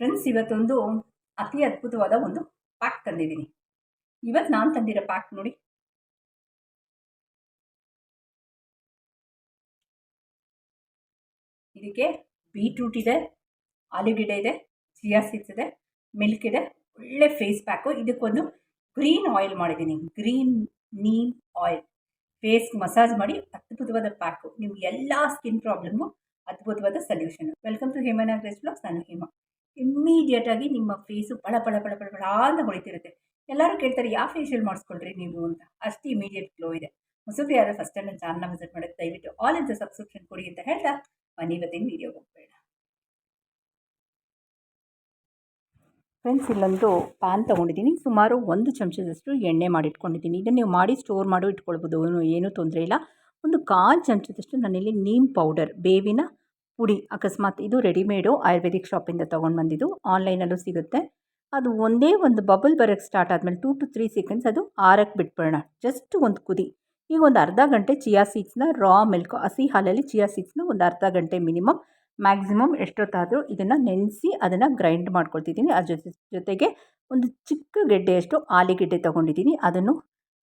Friends ಇವತ್ತೊಂದು ಅತಿ ಅದ್ಭುತವಾದ ಒಂದು ಪ್ಯಾಕ್ ತಂದಿದ್ದೀನಿ. ಇವತ್ತು ನಾನು ತಂದಿರೋ ಪ್ಯಾಕ್ ನೋಡಿ. ಇದಕ್ಕೆ ಬೀಟ್ರೂಟ್ ಇದೆ, ಆಲೂಗೆಡ್ಡೆ ಇದೆ ಚಿಯಾ ಸೀಡ್ಸ್ ಇದೆ ಮಿಲ್ಕ್ ಇದೆ, ಒಳ್ಳೆ ಫೇಸ್ ಪ್ಯಾಕು ಇದಕ್ಕೊಂದು ಗ್ರೀನ್ ಆಯಿಲ್ ಮಾಡಿದ್ದೀನಿ. Green neem oil face massage ಮಾಡಿ ಅದ್ಭುತವಾದ ಪ್ಯಾಕು ನಿಮ್ಗೆ ಎಲ್ಲ ಸ್ಕಿನ್ ಪ್ರಾಬ್ಲಮ್ಗೂ ಅದ್ಭುತವಾದ ಸೊಲ್ಯೂಷನ್ ವೆಲ್ಕಮ್ ಟು ಹೇಮನಾಗ್ರೇಸ್ ಬ್ಲಾಗ್ಸ್ ನಾನು ಹೇಮ. ಇಮ್ಮಿಡಿಯೇಟಾಗಿ ನಿಮ್ಮ ಫೇಸು ಪಳ ಪಳ ಪಳ ಪಳ ಪಳ ಅಂತ ಹೊಳಿತಿರುತ್ತೆ. ಎಲ್ಲರೂ ಕೇಳ್ತಾರೆ ಯಾವ ಫೇಶಿಯಲ್ ಮಾಡಿಸ್ಕೊಳ್ರಿ ನೀವು ಅಂತ? ಅಷ್ಟು ಇಮಿಡಿಯೇಟ್ ಗ್ಲೋ ಇದೆ. ಹೊಸಬ್ರು ಯಾರು ಫಸ್ಟ್ ಟೈಮ್ ನನ್ನ ಚಾನಲ್ನ ವಿಸಿಟ್ ಮಾಡೋದು ದಯವಿಟ್ಟು ಆಲ್ ಇನ್ ದ ಸಬ್ಸ್ಕ್ರಿಪ್ಷನ್ ಕೊಡಿ ಅಂತ ಹೇಳ್ತಾ ಮನೆ ಇವತ್ತಿನ ವೀಡಿಯೋ ಹೋಗ್ಬೇಡ. ಫ್ರೆಂಡ್ಸ್ ಇಲ್ಲೊಂದು ಪ್ಯಾನ್ ತೊಗೊಂಡಿದ್ದೀನಿ. ಸುಮಾರು ಒಂದು ಚಮಚದಷ್ಟು ಎಣ್ಣೆ ಮಾಡಿಟ್ಕೊಂಡಿದ್ದೀನಿ. ಇದನ್ನು ನೀವು ಮಾಡಿ ಸ್ಟೋರ್ ಮಾಡು ಇಟ್ಕೊಳ್ಬೋದು. ಏನೂ ತೊಂದರೆ ಇಲ್ಲ. ಒಂದು ಕಾಲು ಚಮಚದಷ್ಟು ನಾನಿಲ್ಲಿ ನೀಮ್ ಪೌಡರ್ ಬೇವಿನ ಪುಡಿ ಅಕಸ್ಮಾತ್ ಇದು ರೆಡಿಮೇಡು ಆಯುರ್ವೇದಿಕ್ ಶಾಪಿಂದ ತೊಗೊಂಡು ಬಂದಿದ್ದು ಆನ್ಲೈನಲ್ಲೂ ಸಿಗುತ್ತೆ. ಅದು ಒಂದೇ ಒಂದು ಬಬಲ್ ಬರೋಕ್ಕೆ ಸ್ಟಾರ್ಟ್ ಆದಮೇಲೆ ಟೂ ಟು ತ್ರೀ ಸೆಕೆಂಡ್ಸ್ ಅದು ಆರಕ್ಕೆ ಬಿಟ್ಬಿಡೋಣ. ಜಸ್ಟ್ ಒಂದು ಕುದಿ. ಈಗ ಒಂದು ಅರ್ಧ ಗಂಟೆ ಚಿಯಾ ಸೀಡ್ಸ್ನ, ರಾ ಮಿಲ್ಕ್, ಹಸಿ ಹಾಲಲ್ಲಿ ಚಿಯಾ ಸೀಡ್ಸ್ನ ಒಂದು ಅರ್ಧ ಗಂಟೆ ಮಿನಿಮಮ್, ಮ್ಯಾಕ್ಸಿಮಮ್ ಎಷ್ಟೊತ್ತಾದರೂ ಇದನ್ನು ನೆನೆಸಿ ಅದನ್ನು ಗ್ರೈಂಡ್ ಮಾಡ್ಕೊಳ್ತಿದ್ದೀನಿ. ಅದ್ರ ಜೊತೆ, ಜೊತೆಗೆ ಒಂದು ಚಿಕ್ಕ ಗೆಡ್ಡೆಯಷ್ಟು ಆಲಿಗೆಡ್ಡೆ ತೊಗೊಂಡಿದ್ದೀನಿ. ಅದನ್ನು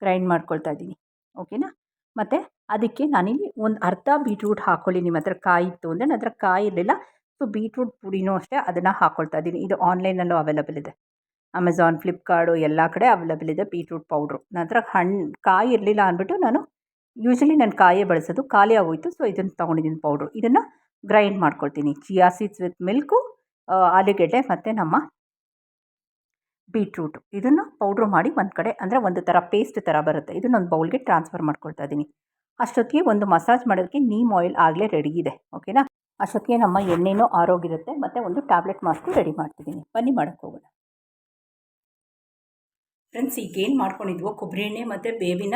ಗ್ರೈಂಡ್ ಮಾಡ್ಕೊಳ್ತಾ ಇದ್ದೀನಿ. ಓಕೆನಾ? ಮತ್ತು ಅದಕ್ಕೆ ನಾನಿಲ್ಲಿ ಒಂದು ಅರ್ಧ ಬೀಟ್ರೂಟ್ ಹಾಕ್ಕೊಳ್ಳಿ ನಿಮ್ಮ ಹತ್ರ ಕಾಯಿ ಇತ್ತು ಅಂದರೆ ನನ್ನ ಹತ್ರ ಕಾಯಿ ಇರಲಿಲ್ಲ. ಸೊ, ಬೀಟ್ರೂಟ್ ಪುಡಿನೂ ಅಷ್ಟೇ ಅದನ್ನು ಹಾಕ್ಕೊಳ್ತಾ ಇದ್ದೀನಿ. ಇದು ಆನ್ಲೈನಲ್ಲೂ ಅವೈಲಬಲ್ ಇದೆ. ಅಮೆಝಾನ್ ಫ್ಲಿಪ್ಕಾರ್ಡು ಎಲ್ಲ ಕಡೆ ಅವೈಲಬಲ್ ಇದೆ ಬೀಟ್ರೂಟ್ ಪೌಡ್ರು. ನನ್ನ ಹತ್ರ ಹಣ್ಣು ಕಾಯಿ ಇರಲಿಲ್ಲ ಅಂದ್ಬಿಟ್ಟು ನಾನು ಯೂಶ್ವಲಿ ನಾನು ಕಾಯೇ ಬಳಸೋದು. ಖಾಲಿ ಆಗೋಯ್ತು. ಸೊ, ಇದನ್ನು ತೊಗೊಂಡಿದ್ದೀನಿ ಪೌಡ್ರು. ಇದನ್ನು ಗ್ರೈಂಡ್ ಮಾಡ್ಕೊಳ್ತೀನಿ. ಚಿಯಾ ಸೀಡ್ಸ್ ವಿತ್ ಮಿಲ್ಕು ಆಲೂಗೆಡ್ಡೆ ಮತ್ತು ನಮ್ಮ ಬೀಟ್ರೂಟು. ಇದನ್ನು ಪೌಡ್ರು ಮಾಡಿ ಒಂದು ಕಡೆ, ಅಂದರೆ ಒಂದು ಥರ ಪೇಸ್ಟ್ ಥರ ಬರುತ್ತೆ. ಇದನ್ನೊಂದು ಬೌಲ್ಗೆ ಟ್ರಾನ್ಸ್ಫರ್ ಮಾಡ್ಕೊಳ್ತಾ ಇದ್ದೀನಿ ಅಷ್ಟೊತ್ತಿಗೆ ಒಂದು ಮಸಾಜ್ ಮಾಡೋದಕ್ಕೆ ನೀಮ್ ಆಯಿಲ್ ಆಗಲೇ ರೆಡಿ ಇದೆ ಓಕೆನಾ ಅಷ್ಟೊತ್ತಿಗೆ ನಮ್ಮ ಎಣ್ಣೆನೂ ಆರೋಗಿರುತ್ತೆ ಮತ್ತು ಒಂದು ಟ್ಯಾಬ್ಲೆಟ್ ಮಾಸ್ಕು ರೆಡಿ ಮಾಡ್ತಿದ್ದೀನಿ ಬನ್ನಿ ಮಾಡೋಕ್ಕೆ ಹೋಗೋಣ. ಫ್ರೆಂಡ್ಸ್ ಈಗೇನು ಮಾಡ್ಕೊಂಡಿದ್ವೋ? ಕೊಬ್ಬರಿ ಎಣ್ಣೆ ಮತ್ತು ಬೇವಿನ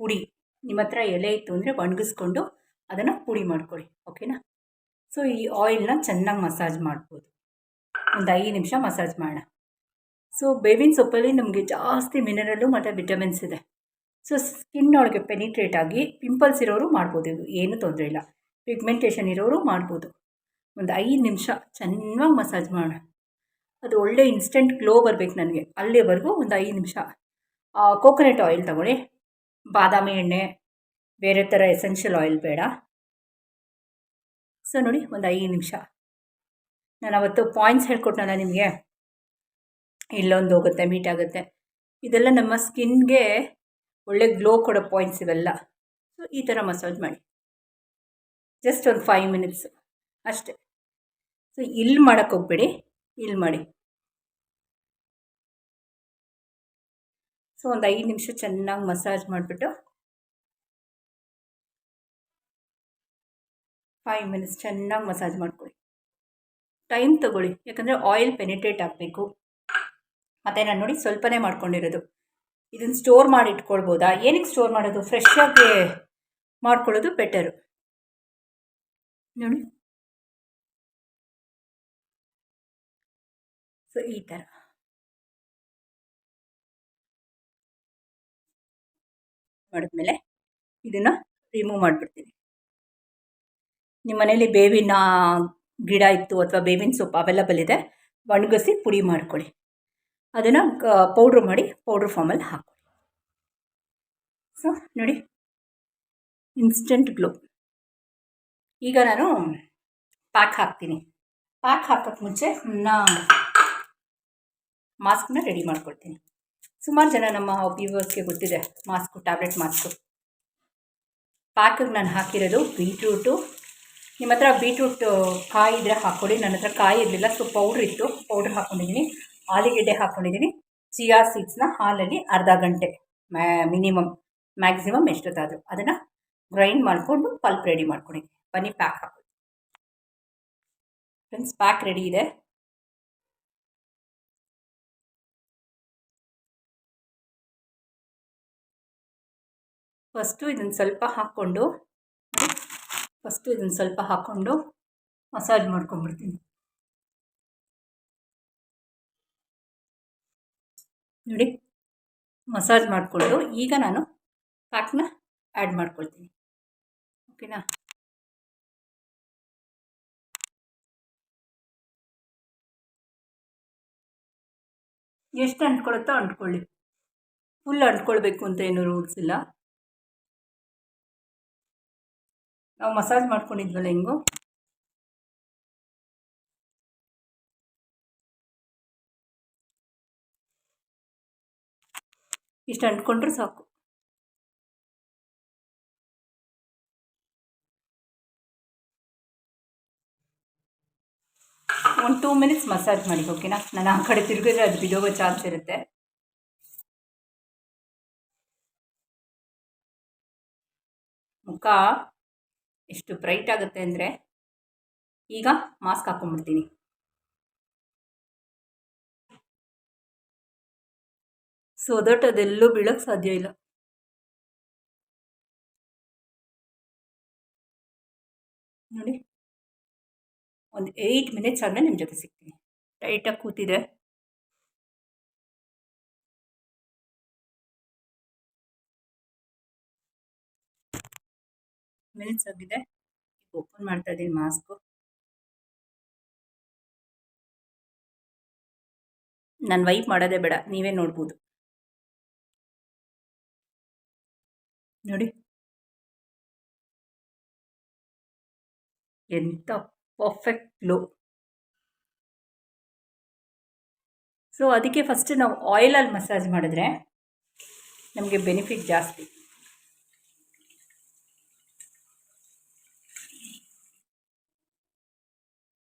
ಪುಡಿ. ನಿಮ್ಮ ಹತ್ರ ಎಲೆ ಇತ್ತು ಅಂದರೆ ಒಣಗಿಸ್ಕೊಂಡು ಅದನ್ನು ಪುಡಿ ಮಾಡ್ಕೊಳ್ಳಿ ಓಕೆನಾ ಸೊ ಈ ಆಯಿಲ್ನ ಚೆನ್ನಾಗಿ ಮಸಾಜ್ ಮಾಡ್ಬೋದು. ಒಂದು ಐದು ನಿಮಿಷ ಮಸಾಜ್ ಮಾಡೋಣ. ಸೊ ಬೇವಿನ ಸೊಪ್ಪಲ್ಲಿ ನಮಗೆ ಜಾಸ್ತಿ ಮಿನರಲ್ಲು ಮತ್ತು ವಿಟಮಿನ್ಸ್ ಇದೆ. ಸೊ ಸ್ಕಿನ್ ಒಳಗೆ ಪೆನಿಟ್ರೇಟ್ ಆಗಿ ಪಿಂಪಲ್ಸ್ ಇರೋರು ಮಾಡ್ಬೋದು. ಇದು ಏನೂ ತೊಂದರೆ ಇಲ್ಲ. ಪಿಗ್ಮೆಂಟೇಷನ್ ಇರೋರು ಮಾಡ್ಬೋದು. ಒಂದು ಐದು ನಿಮಿಷ ಚೆನ್ನಾಗಿ ಮಸಾಜ್ ಮಾಡೋಣ. ಅದು ಒಳ್ಳೆ ಇನ್ಸ್ಟೆಂಟ್ ಗ್ಲೋ ಬರಬೇಕು ನನಗೆ. ಅಲ್ಲಿವರೆಗೂ ಒಂದು ಐದು ನಿಮಿಷ. ಕೋಕೋನಟ್ ಆಯಿಲ್ ತಗೊಳ್ಳಿ. ಬಾದಾಮಿ ಎಣ್ಣೆ, ಬೇರೆ ಥರ ಎಸೆನ್ಷಿಯಲ್ ಆಯಿಲ್ ಬೇಡ. ಸೊ ನೋಡಿ ಒಂದು ಐದು ನಿಮಿಷ. ನಾನು ಅವತ್ತು ಪಾಯಿಂಟ್ಸ್ ಹೇಳ್ಕೊಟ್ನಲ್ಲ ನಿಮಗೆ. ಇಲ್ಲೊಂದು ಹೋಗುತ್ತೆ ಮೀಟ್ ಆಗುತ್ತೆ. ಇದೆಲ್ಲ ನಮ್ಮ ಸ್ಕಿನ್ಗೆ ಒಳ್ಳೆ ಗ್ಲೋ ಕೊಡೋ ಪಾಯಿಂಟ್ಸ್ ಇವೆಲ್ಲ. ಸೊ ಈ ಥರ ಮಸಾಜ್ ಮಾಡಿ. ಜಸ್ಟ್ ಒಂದು ಫೈವ್ ಮಿನಿಟ್ಸ್ ಅಷ್ಟೇ. ಸೊ ಇಲ್ಲಿ ಮಾಡೋಕ್ಕೆ ಹೋಗ್ಬೇಡಿ. ಇಲ್ಲಿ ಮಾಡಿ. ಸೊ ಒಂದು ಐದು ನಿಮಿಷ ಚೆನ್ನಾಗಿ ಮಸಾಜ್ ಮಾಡಿಬಿಟ್ಟು. ಫೈವ್ ಮಿನಿಟ್ಸ್ ಚೆನ್ನಾಗಿ ಮಸಾಜ್ ಮಾಡ್ಕೊಳ್ಳಿ. ಟೈಮ್ ತಗೊಳ್ಳಿ. ಯಾಕಂದರೆ ಆಯಿಲ್ ಪೆನಿಟ್ರೇಟ್ ಆಗಬೇಕು. ಮತ್ತು ನಾನು ನೋಡಿ ಸ್ವಲ್ಪನೇ ಮಾಡ್ಕೊಂಡಿರೋದು. ಇದನ್ನು ಸ್ಟೋರ್ ಮಾಡಿ ಇಟ್ಕೊಳ್ಬೋದಾ? ಏನಕ್ಕೆ ಸ್ಟೋರ್ ಮಾಡೋದು? ಫ್ರೆಶ್ ಆಗಿ ಮಾಡ್ಕೊಳ್ಳೋದು ಬೆಟರು ನೋಡಿ. ಸೊ ಈ ಥರ ಮಾಡಿದ್ಮೇಲೆ ಇದನ್ನು ರಿಮೂವ್ ಮಾಡಿಬಿಡ್ತೀನಿ. ನಿಮ್ಮ ಮನೇಲಿ ಬೇವಿನ ಗಿಡ ಇತ್ತು ಅಥವಾ ಬೇವಿನ ಸೊಪ್ಪು ಅವೈಲಬಲ್ ಇದೆ, ಒಣಗಿಸಿ ಪುಡಿ ಮಾಡ್ಕೊಳ್ಳಿ. ಅದನ್ನು ಪೌಡ್ರ್ ಮಾಡಿ ಪೌಡ್ರ್ ಫಾರ್ಮಲ್ಲಿ ಹಾಕು ಸೊ ನೋಡಿ. ಇನ್ಸ್ಟೆಂಟ್ ಗ್ಲೋ ಈಗ ನಾನು ಪ್ಯಾಕ್ ಹಾಕ್ತೀನಿ. ಪ್ಯಾಕ್ ಹಾಕೋಕ್ಕೆ ಮುಂಚೆ ನಾ ಮಾಸ್ಕ್ನ ರೆಡಿ ಮಾಡ್ಕೊಳ್ತೀನಿ. ಸುಮಾರು ಜನ ನಮ್ಮ ವ್ಯೂವರ್ಸ್ಗೆ ಗೊತ್ತಿದೆ ಮಾಸ್ಕು ಟ್ಯಾಬ್ಲೆಟ್ ಮಾಸ್ಕು ಪ್ಯಾಕಿಗೆ ನಾನು ಹಾಕಿರೋದು ಬೀಟ್ರೂಟು ನಿಮ್ಮ ಹತ್ರ ಬೀಟ್ರೂಟ್ ಕಾಯಿ ಇದ್ದರೆ ಹಾಕ್ಕೊಡಿ. ನನ್ನ ಹತ್ರ ಕಾಯಿ ಇರಲಿಲ್ಲ ಸೊ ಪೌಡ್ರ್ ಇತ್ತು. ಪೌಡ್ರ್ ಹಾಕ್ಕೊಂಡಿದ್ದೀನಿ ಆಲೂಗೆಡ್ಡೆ ಹಾಕ್ಕೊಂಡಿದ್ದೀನಿ ಚಿಯಾ ಸೀಡ್ಸ್ನ ಹಾಲಲ್ಲಿ ಅರ್ಧ ಗಂಟೆ ಮಿನಿಮಮ್ ಮ್ಯಾಕ್ಸಿಮಮ್ ಎಷ್ಟೊತ್ತಾದರೂ. ಅದನ್ನು ಗ್ರೈಂಡ್ ಮಾಡಿಕೊಂಡು ಪಲ್ಪ್ ರೆಡಿ ಮಾಡ್ಕೊಂಡಿದ್ದೀನಿ ಬನ್ನಿ ಪ್ಯಾಕ್ ಹಾಕೋದು ಫ್ರೆಂಡ್ಸ್ ಪ್ಯಾಕ್ ರೆಡಿ ಇದೆ. ಫಸ್ಟು ಇದನ್ನು ಸ್ವಲ್ಪ ಹಾಕ್ಕೊಂಡು ಫಸ್ಟು ಇದನ್ನು ಸ್ವಲ್ಪ ಹಾಕ್ಕೊಂಡು ಮಸಾಜ್ ಮಾಡ್ಕೊಂಬಿಡ್ತೀನಿ ನೋಡಿ, ಮಸಾಜ್ ಮಾಡಿಕೊಂಡು ಈಗ ನಾನು ಪ್ಯಾಕ್ನ ಆ್ಯಡ್ ಮಾಡ್ಕೊಳ್ತೀನಿ. ಓಕೆನಾ ಎಷ್ಟು ಅಂಟ್ಕೊಳುತ್ತೋ ಅಂಟ್ಕೊಳ್ಳಿ. ಫುಲ್ ಅಂಟ್ಕೊಳ್ಬೇಕು ಅಂತ ಏನು ರೂಲ್ಸ್ ಇಲ್ಲ. ನಾವು ಮಸಾಜ್ ಮಾಡ್ಕೊಂಡಿದ್ವಲ್ಲ ಹೆಂಗೋ? ಇಷ್ಟು ಅಂಟ್ಕೊಂಡ್ರೆ ಸಾಕು. ಒಂದು ಟೂ ಮಿನಿಟ್ಸ್ ಮಸಾಜ್ ಮಾಡಿ ಓಕೆನಾ ನಾನು ಆ ಕಡೆ ತಿರುಗಿದ್ರೆ ಅದು ಬಿಡೋಗೋ ಚಾನ್ಸ್ ಇರುತ್ತೆ. ಮುಖ ಎಷ್ಟು ಬ್ರೈಟ್ ಆಗುತ್ತೆ ಅಂದರೆ ಈಗ ಮಾಸ್ಕ್ ಹಾಕ್ಕೊಂಡ್ಬಿಡ್ತೀನಿ ಸೊ ದಟ್ ಅದೆಲ್ಲೂ ಬೀಳೋಕ್ಕೆ ಸಾಧ್ಯ ಇಲ್ಲ. ನೋಡಿ. ಒಂದು ಏಯ್ಟ್ ಮಿನಿಟ್ಸ್ ಆದಮೇಲೆ ನಿಮ್ಮ ಜೊತೆ ಸಿಗ್ತೀನಿ. ಟೈಟಾಗಿ ಕೂತಿದೆ. ಮಿನಿಟ್ಸ್ ಆಗಿದೆ. ಓಪನ್ ಮಾಡ್ತಾ ಇದ್ದೀನಿ ಮಾಸ್ಕು. ನಾನು ವೈಪ್ ಮಾಡೋದೇ ಬೇಡ. ನೀವೇ ನೋಡ್ಬೋದು. ನೋಡಿ. ಎಂಥ ಪರ್ಫೆಕ್ಟ್ ಗ್ಲೋ ಸೊ ಅದಕ್ಕೆ ಫಸ್ಟ್ ನಾವು ಆಯಿಲಲ್ಲಿ ಮಸಾಜ್ ಮಾಡಿದ್ರೆ ನಮಗೆ ಬೆನಿಫಿಟ್ ಜಾಸ್ತಿ.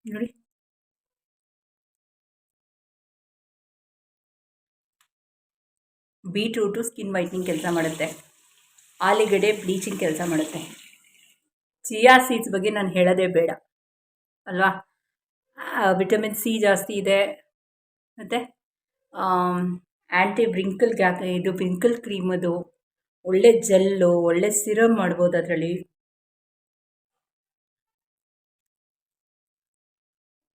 ನೋಡಿ. ಬೀಟ್ರೂಟು ಸ್ಕಿನ್ ವೈಟ್ನಿಂಗ್ ಕೆಲಸ ಮಾಡುತ್ತೆ. ಆಲಿಗಡ್ಡೆ ಬ್ಲೀಚಿಂಗ್ ಕೆಲಸ ಮಾಡುತ್ತೆ. ಚಿಯಾ ಸೀಡ್ಸ್ ಬಗ್ಗೆ ನಾನು ಹೇಳೋದೇ ಬೇಡ. ಅಲ್ವಾ? ವಿಟಮಿನ್ ಸಿ ಜಾಸ್ತಿ ಇದೆ. ಮತ್ತು ಆ್ಯಂಟಿ ಬ್ರಿಂಕಲ್ ಗ್ಯಾಕ್ ಇದು ಬ್ರಿಂಕಲ್ ಕ್ರೀಮ್ ಅದು. ಒಳ್ಳೆ ಜೆಲ್ಲು, ಒಳ್ಳೆ ಸಿರಮ್ ಮಾಡ್ಬೋದು ಅದರಲ್ಲಿ.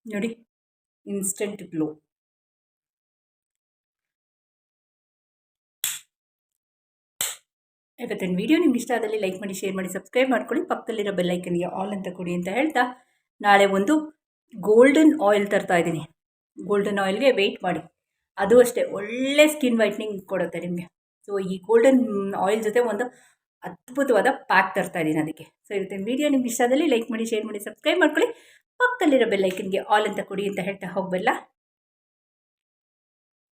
ನೋಡಿ ಇನ್ಸ್ಟೆಂಟ್ ಗ್ಲೋ ಇವತ್ತಿನ ವಿಡಿಯೋ ನಿಮ್ಗೆ ಇಷ್ಟ ಆದಲ್ಲಿ ಲೈಕ್ ಮಾಡಿ ಶೇರ್ ಮಾಡಿ ಸಬ್ಸ್ಕ್ರೈಬ್ ಮಾಡ್ಕೊಳ್ಳಿ. ಪಕ್ಕದಲ್ಲಿರೋ ಬೆಲ್ಲೈಕನ್ಗೆ ಆಲ್ ಅಂತ ಕೊಡಿ ಅಂತ ಹೇಳ್ತಾ ನಾಳೆ ಒಂದು ಗೋಲ್ಡನ್ ಆಯಿಲ್ ತರ್ತಾ ಇದ್ದೀನಿ. ಗೋಲ್ಡನ್ ಆಯಿಲ್ಗೆ ವೆಯ್ಟ್ ಮಾಡಿ. ಅದು ಅಷ್ಟೇ, ಒಳ್ಳೆ ಸ್ಕಿನ್ ವೈಟ್ನಿಂಗ್ ಕೊಡುತ್ತೆ ನಿಮಗೆ. ಸೊ ಈ ಗೋಲ್ಡನ್ ಆಯಿಲ್ ಜೊತೆ ಒಂದು ಅದ್ಭುತವಾದ ಪ್ಯಾಕ್ ತರ್ತಾ ಇದ್ದೀನಿ ಅದಕ್ಕೆ. ಸೊ ಇವತ್ತಿನ ವಿಡಿಯೋ ನಿಮ್ಗೆ ಇಷ್ಟ ಆದಲ್ಲಿ ಲೈಕ್ ಮಾಡಿ ಶೇರ್ ಮಾಡಿ ಸಬ್ಸ್ಕ್ರೈಬ್ ಮಾಡ್ಕೊಳ್ಳಿ. ಪಕ್ಕದಲ್ಲಿರೋ ಬೆಲ್ಲೈಕನ್ಗೆ ಆಲ್ ಅಂತ ಕೊಡಿ ಅಂತ ಹೇಳ್ತಾ ಹೋಗಬಲ್ಲ.